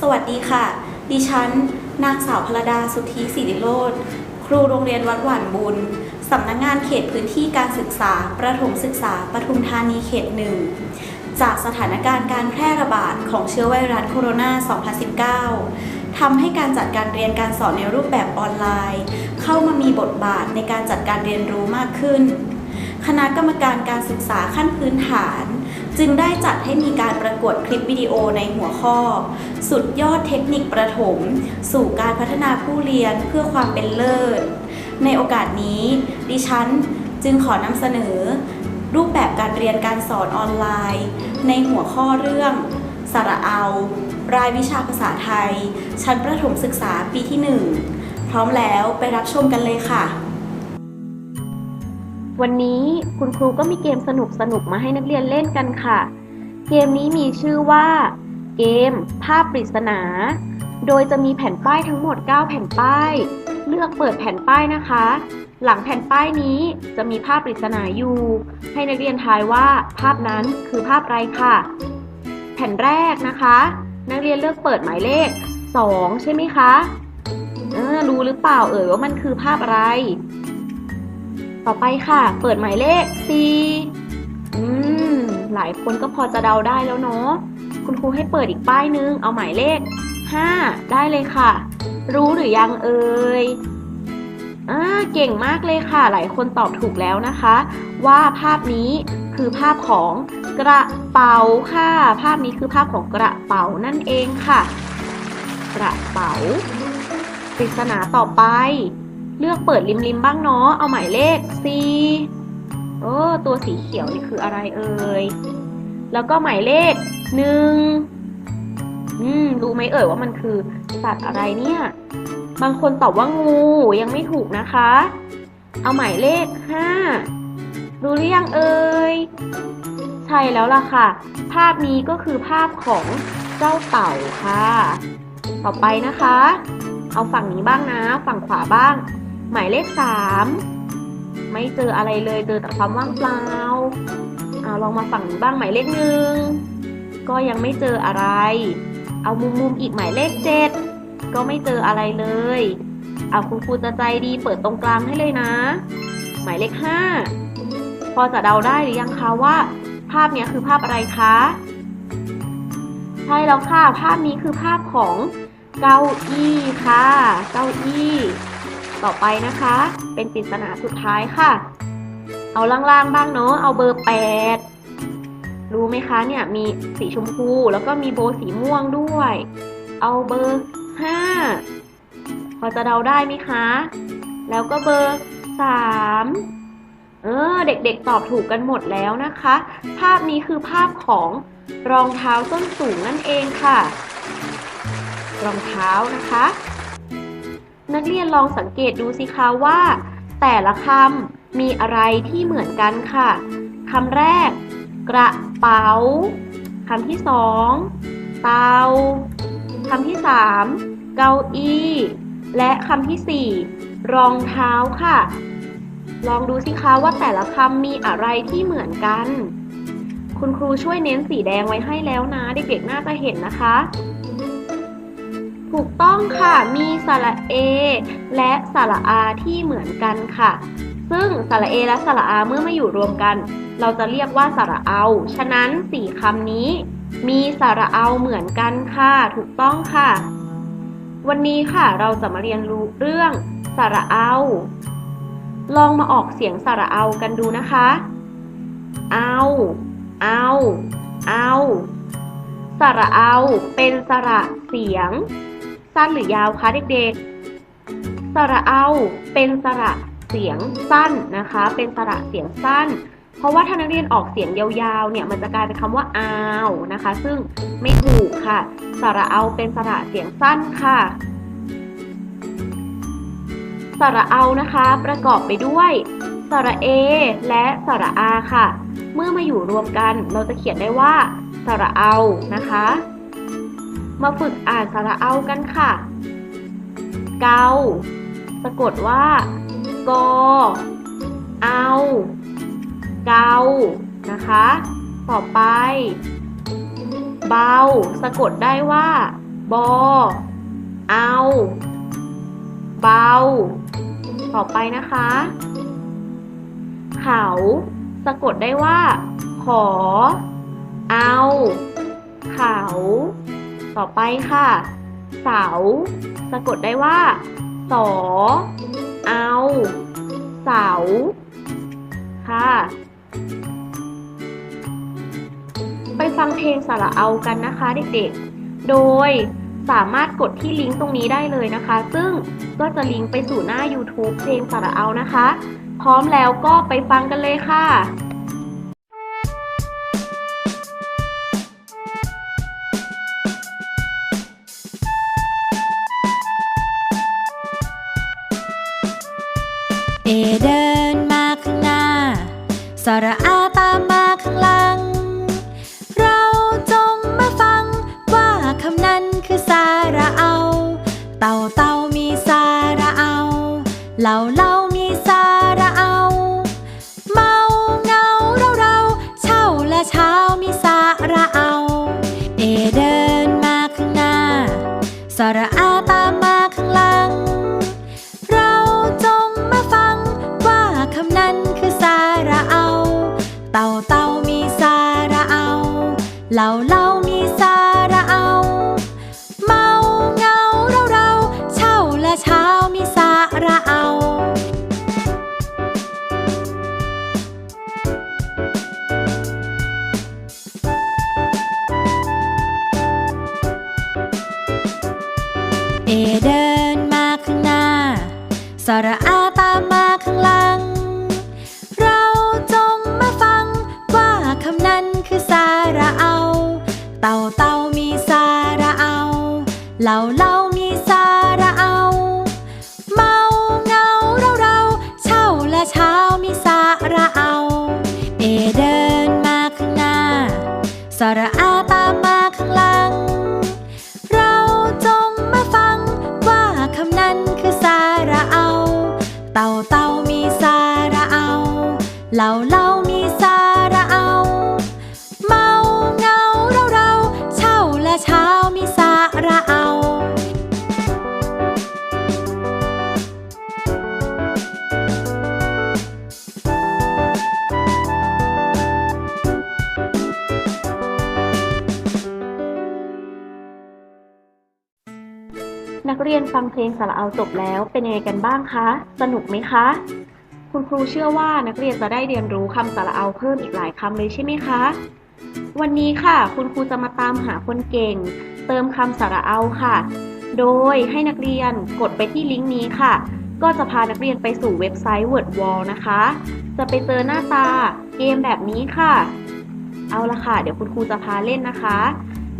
สวัสดีค่ะ ดิฉัน นางสาวพลดาสุทธิศิริโรธครูโรงเรียนวัดหวานบุญ สำนักงงานเขตพื้นที่การศึกษา ประถมศึกษาปทุมธานีเขตหนึ่ง จากสถานการณ์การแพร่ระบาดของเชื้อไวรัสโคโรนา 2019 ทำให้การจัดการเรียนการสอนในรูปแบบออนไลน์ เข้ามามีบทบาทในการจัดการเรียนรู้มากขึ้น คณะกรรมการการศึกษาขั้นพื้นฐาน จึงได้จัดให้มีการประกวดคลิปวิดีโอในหัวข้อ สุดยอดเทคนิคประถม สู่การพัฒนาผู้เรียนเพื่อความเป็นเลิศ ในโอกาสนี้ ดิฉันจึงขอนำเสนอ รูปแบบการเรียนการสอนออนไลน์ ในหัวข้อเรื่องสระเอา รายวิชาภาษาไทย ชั้นประถมศึกษาปีที่ 1 พร้อมแล้วไปรับชมกันเลยค่ะ วันนี้คุณครูก็มีเกมสนุกสนุกๆมาให้นักเรียนเล่นกันค่ะ เกมนี้มีชื่อว่า เกม ภาพปริศนา โดยจะมีแผ่นป้ายทั้งหมด 9 แผ่นป้าย เลือกเปิดแผ่นป้ายนะคะ หลังแผ่นป้ายนี้จะมีภาพปริศนาอยู่ ให้นักเรียนทายว่าภาพนั้นคือภาพอะไรค่ะ แผ่นแรกนะคะ นักเรียนเลือกเปิดหมายเลข 2 ใช่ไหมคะเออรู้หรือเปล่าเอ่ยว่ามันคือภาพอะไร ต่อไปค่ะ เปิดหมายเลข 4 อืม หลายคนก็พอจะเดาได้แล้วเนาะ คุณครูให้เปิดอีกป้ายนึง เอาหมายเลข 5 ได้เลยค่ะ รู้หรือยังเอ่ยอ่าเก่งมากเลยค่ะ หลายคนตอบถูกแล้วนะคะ ว่าภาพนี้คือภาพของกระเป๋าค่ะ ภาพนี้คือภาพของกระเป๋านั่นเองค่ะ กระเป๋าปริศนาต่อไป เลือกเปิดริมริมๆบ้างเนาะ เอาหมายเลข4โอ้ตัวสีเขียวนี่คืออะไรเอ่ย แล้วก็หมายเลข1อืมรู้ไหมเอ่ยว่ามันคือสัตว์อะไรเนี่ย บางคนตอบว่างูยังไม่ถูกนะคะ เอาหมายเลข5รู้หรือยังเอ่ย ใช่แล้วล่ะค่ะ ภาพนี้ก็คือภาพของเจ้าเต่าค่ะ ต่อไปนะคะ เอาฝั่งนี้บ้างนะ ฝั่งขวาบ้าง หมายเลขสามไม่เจออะไรเลยเจอแต่ความว่างเปล่าเอาลองมาฝั่งบ้างหมายเลขหนึ่งก็ยังไม่เจออะไร เอามุมมุมอีกหมายเลขเจ็ดก็ไม่เจออะไรเลยเอาคุณครูจะใจดีเปิดตรงกลางให้เลยนะ หมายเลขห้าพอจะเดาได้หรือยังคะว่า ภาพนี้คือภาพอะไรคะใช่แล้วค่ะ ภาพนี้คือภาพของเก้าอี้ค่ะ เก้าอี้ ต่อไปนะคะ เป็นปริศนาสุดท้ายค่ะ เอาล่างๆบ้างเนาะ เอาเบอร์แปดรู้ไหมคะเนี่ยมีสีชมพู แล้วก็มีโบว์สีม่วงด้วย เอาเบอร์ห้าพอจะเดาได้ไหมคะ แล้วก็เบอร์สามเออ เด็กๆตอบถูกกันหมดแล้วนะคะ ภาพนี้คือภาพของรองเท้าส้นสูงนั่นเองค่ะ รองเท้านะคะ นักเรียนลองสังเกตดูสิคะว่า แต่ละคำมีอะไรที่เหมือนกันค่ะคำแรก กระเป๋าคำที่สองเตาคำที่สามเก้าอี้ และคำที่สี่รองเท้าค่ะ ลองดูสิคะว่าแต่ละคำมีอะไรที่เหมือนกัน คุณครูช่วยเน้นสีแดงไว้ให้แล้วนะ เด็กๆน่าจะเห็นนะคะ ถูกต้องค่ะ มีสระเอและสระอาที่เหมือนกันค่ะ ซึ่งสระเอและสระอาเมื่อมาอยู่รวมกัน เราจะเรียกว่าสระเอา ฉะนั้นสี่คำนี้ มีสระเอาเหมือนกันค่ะ ถูกต้องค่ะ วันนี้ค่ะเราจะมาเรียนรู้เรื่องสระเอา ลองมาออกเสียงสระเอากันดูนะคะ เอา เอา เอาสระเอาเป็นสระเสียง สั้นหรือยาวคะเด็กๆ สระเอาเป็นสระเสียงสั้นนะคะ เป็นสระเสียงสั้น เพราะว่าถ้านักเรียนออกเสียงยาวๆ เนี่ย มันจะกลายเป็นคำว่าอาวนะคะ ซึ่งไม่ถูกค่ะ สระเอาเป็นสระเสียงสั้นค่ะ สระเอานะคะ ประกอบไปด้วย สระเอ และสระอาค่ะ เมื่อมาอยู่รวมกัน เราจะเขียนได้ว่า สระเอานะคะ มาฝึกอ่านสระเอากันค่ะ เกา สะกดว่า กอ เอา เกา นะคะ ต่อไป เบา สะกดได้ว่าบบอเอา เบา ต่อไปนะคะ เขา สะกดได้ว่า ขอ เอา เขา ต่อไปค่ะ เสา สะกดได้ว่าสอเอา เสา ค่ะ ไปฟังเพลงสระเอากันนะคะเด็กๆ โดยสามารถกดที่ลิงก์ตรงนี้ได้เลยนะคะ ซึ่งก็จะลิงก์ไปสู่หน้า YouTube เพลงสระเอานะคะ พร้อมแล้วก็ไปฟังกันเลยค่ะ เอเดินมาข้างหน้า สระอาตามมาข้างหลัง เราจงมาฟังว่าคำนั้นคือสาระเอา เต่าเต่ามีสาระเอาเหล่าเหล่ามีสาระเอา เมาเงาเราเราเช่าและเช้ามีสาระเอา เอเดินมาข้างหน้า สระ เรียนฟังเพลงสระเอาจบแล้วเป็นยังไงกันบ้างคะ สนุกไหมคะ คุณครูเชื่อว่านักเรียนจะได้เรียนรู้คำสระเอาเพิ่มอีกหลายคำเลยใช่ไหมคะ วันนี้ค่ะ คุณครูจะมาตามหาคนเก่ง เติมคำสระเอาค่ะ โดยให้นักเรียนกดไปที่ลิงก์นี้ค่ะ ก็จะพานักเรียนไปสู่เว็บไซต์ Word Wall นะคะ จะไปเจอหน้าตาเกมแบบนี้ค่ะ เอาละค่ะ เดี๋ยวคุณครูจะพาเล่นนะคะ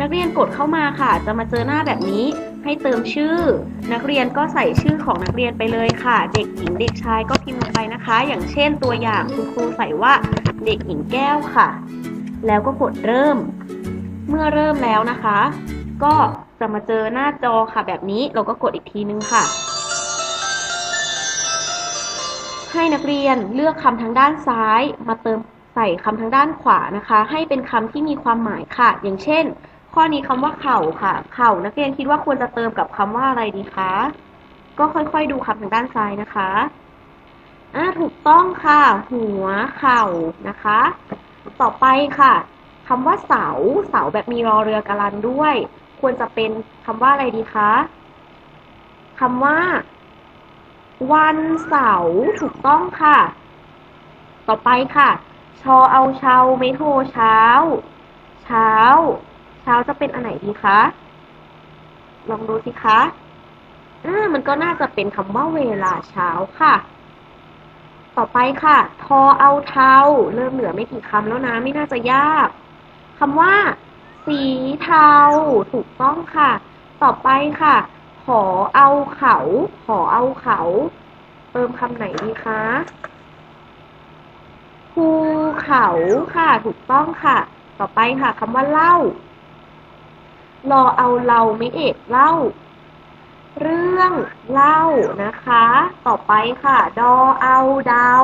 นักเรียนกดเข้ามาค่ะ จะมาเจอหน้าแบบนี้ ให้เติมชื่อ นักเรียนก็ใส่ชื่อของนักเรียนไปเลยค่ะ เด็กหญิงเด็กชายก็พิมพ์ลงไปนะคะ อย่างเช่นตัวอย่างคุณครูใส่ว่าเด็กหญิงแก้วค่ะ แล้วก็กดเริ่ม เมื่อเริ่มแล้วนะคะ ก็จะมาเจอหน้าจอค่ะ แบบนี้เราก็กดอีกทีนึงค่ะ ให้นักเรียนเลือกคำทางด้านซ้ายมาเติมใส่คำทางด้านขวานะคะ ให้เป็นคำที่มีความหมายค่ะ อย่างเช่น ข้อนี้คำว่าเข่าค่ะ เข่านักเรียนคิดว่าควรจะเติมกับคำว่าอะไรดีคะ ก็ค่อยๆดูคำทางด้านซ้ายนะคะอ่าถูกต้องค่ะ หัวเข่านะคะ ต่อไปค่ะคำว่าเสา เสาแบบมีรอเรือกาลันด้วย ควรจะเป็นคำว่าอะไรดีคะคำว่า วันเสาร์ถูกต้องค่ะ ต่อไปค่ะ ชอเอาเชาไม่โทเช้า เช้า ช้าจะเป็นอันไหนดีคะ ลองดูสิคะอ่ามันก็น่าจะเป็นคำว่าเวลาเช้าค่ะ ต่อไปค่ะ ทอเอาเทาเริ่มเหลือไม่กี่คำแล้วนะ ไม่น่าจะยากคำว่า สีเทา ถูกต้องค่ะ ต่อไปค่ะ ขอเอาเขา ขอเอาเขา เติมคำไหนดีคะภูเขาค่ะ ถูกต้องค่ะ ต่อไปค่ะคำว่าเล่า รอเอาเราไม่เอกเล่า เรื่องเล่านะคะ ต่อไปค่ะ ดอเอาเดา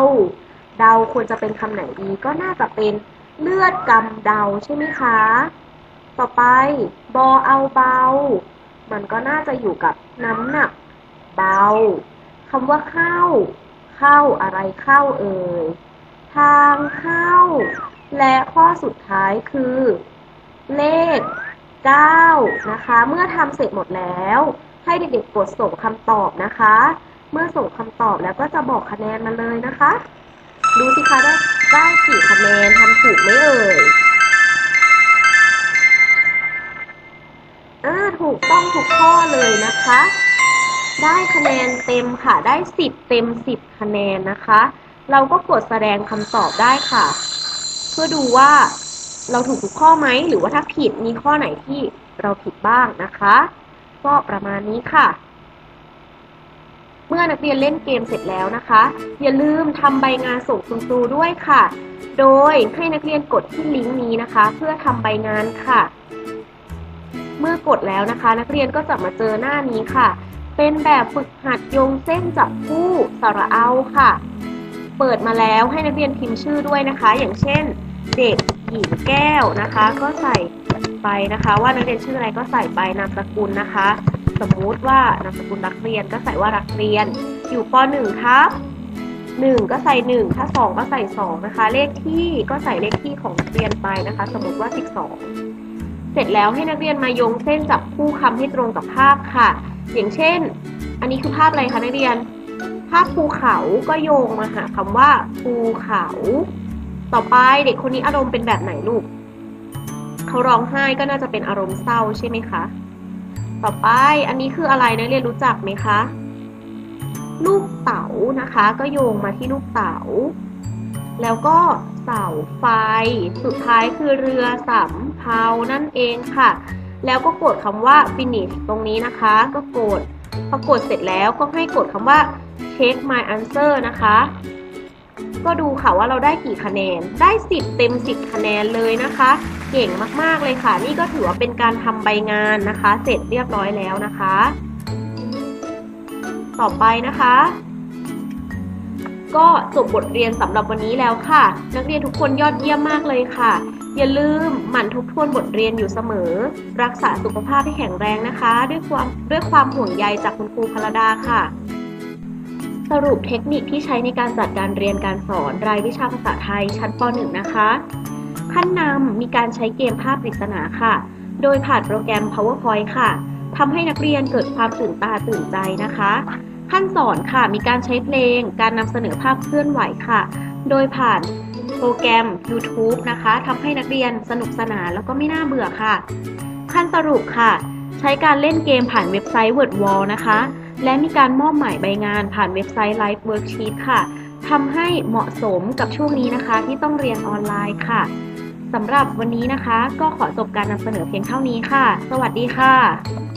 เดาควรจะเป็นคำไหนดีก็น่าจะเป็นเลือดกำเดาใช่ไหมคะ ต่อไป บอเอาเบา มันก็น่าจะอยู่กับน้ำหนัก เบาคำว่าเข้า เข้าอะไรเข้าเอ่ย ทางเข้า และข้อสุดท้ายคือ เลข 9 นะคะ เมื่อทำเสร็จหมดแล้ว ให้เด็กๆกดส่งคำตอบนะคะ เมื่อส่งคำตอบแล้วก็จะบอกคะแนนมาเลยนะคะ ดูสิคะได้ได้กี่คะแนนทำถูกไหมเอ่ยอ่าถูกต้องทุกข้อเลยนะคะ ได้คะแนนเต็มค่ะ ได้ 10 เต็ม 10 คะแนนนะคะ เราก็กดแสดงคำตอบได้ค่ะ เพื่อดูว่า เราถูกทุกข้อไหม หรือว่าถ้าผิดมีข้อไหนที่เราผิดบ้างนะคะ ก็ประมาณนี้ค่ะ เมื่อนักเรียนเล่นเกมเสร็จแล้วนะคะ อย่าลืมทำใบงานส่งคุณครูด้วยค่ะ โดยให้นักเรียนกดที่ลิงก์นี้นะคะ เพื่อทำใบงานค่ะ เมื่อกดแล้วนะคะ นักเรียนก็จะมาเจอหน้านี้ค่ะ เป็นแบบฝึกหัดโยงเส้นจับคู่สระเอาค่ะ เปิดมาแล้วให้นักเรียนพิมพ์ชื่อด้วยนะคะ อย่างเช่น เด็ก หญิงแก้วนะคะ ก็ใส่ไปนะคะ ว่านักเรียนชื่ออะไรก็ใส่ไปนามสกุลนะคะ สมมุติว่านามสกุลรักเรียนก็ใส่ว่ารักเรียน อยู่ป .1 ครับ1 ก็ใส่ 1 ถ้า 2 ก็ใส่ 2 นะคะ เลขที่ก็ใส่เลขที่ของนักเรียนไปนะคะ สมมติว่า 12 เสร็จแล้วให้นักเรียนมาโยงเส้นจับคู่คำให้ตรงกับภาพค่ะ อย่างเช่น อันนี้คือภาพอะไรคะนักเรียน ภาพภูเขาก็โยงมาหาคำว่าภูเขา ต่อไปเด็กคนนี้อารมณ์เป็นแบบไหนลูก เขาร้องไห้ก็น่าจะเป็นอารมณ์เศร้าใช่ไหมคะ ต่อไปอันนี้คืออะไรนักเรียนรู้จักไหมคะ ลูกเต๋านะคะ ก็โยงมาที่ลูกเต๋า แล้วก็เสาไฟ สุดท้ายคือเรือสำเภานั่นเองค่ะ แล้วก็กดคำว่า finish ตรงนี้นะคะ ก็กดพอกดเสร็จแล้วก็ให้กดคำว่า check my answer นะคะ ก็ดูค่ะว่าเราได้กี่คะแนน ได้ 10 เต็ม 10 คะแนนเลยนะคะ เก่งมากๆเลยค่ะ นี่ก็ถือว่าเป็นการทำใบงานนะคะ เสร็จเรียบร้อยแล้วนะคะ ต่อไปนะคะก็จบบทเรียนสำหรับวันนี้แล้วค่ะ นักเรียนทุกคนยอดเยี่ยมมากเลยค่ะ อย่าลืมหมั่นทบทวนบทเรียนอยู่เสมอ รักษาสุขภาพให้แข็งแรงนะคะ ด้วยความด้วยความห่วงใยจากคุณครูพลดาค่ะ สรุปเทคนิคที่ใช้ในการจัดการเรียนการสอนรายวิชาภาษาไทยชั้นป .1 นะคะ ขั้นนำมีการใช้เกมภาพปริศนาค่ะ โดยผ่านโปรแกรม PowerPoint ค่ะทำให้นักเรียนเกิดความตื่นตาตื่นใจนะคะ ขั้นสอนค่ะ มีการใช้เพลง การนำเสนอภาพเคลื่อนไหวค่ะ โดยผ่านโปรแกรม YouTube นะคะทำให้นักเรียนสนุกสนานแล้วก็ไม่น่าเบื่อค่ะ ขั้นสรุปค่ะ ใช้การเล่นเกมผ่านเว็บไซต์ WordWall นะคะ และมีการมอบหมายใบงานผ่านเว็บไซต์ Live Worksheet ค่ะทำให้เหมาะสมกับช่วงนี้นะคะ ที่ต้องเรียนออนไลน์ค่ะสำหรับวันนี้นะคะ ก็ขอจบการนำเสนอเพียงเท่านี้ค่ะ สวัสดีค่ะ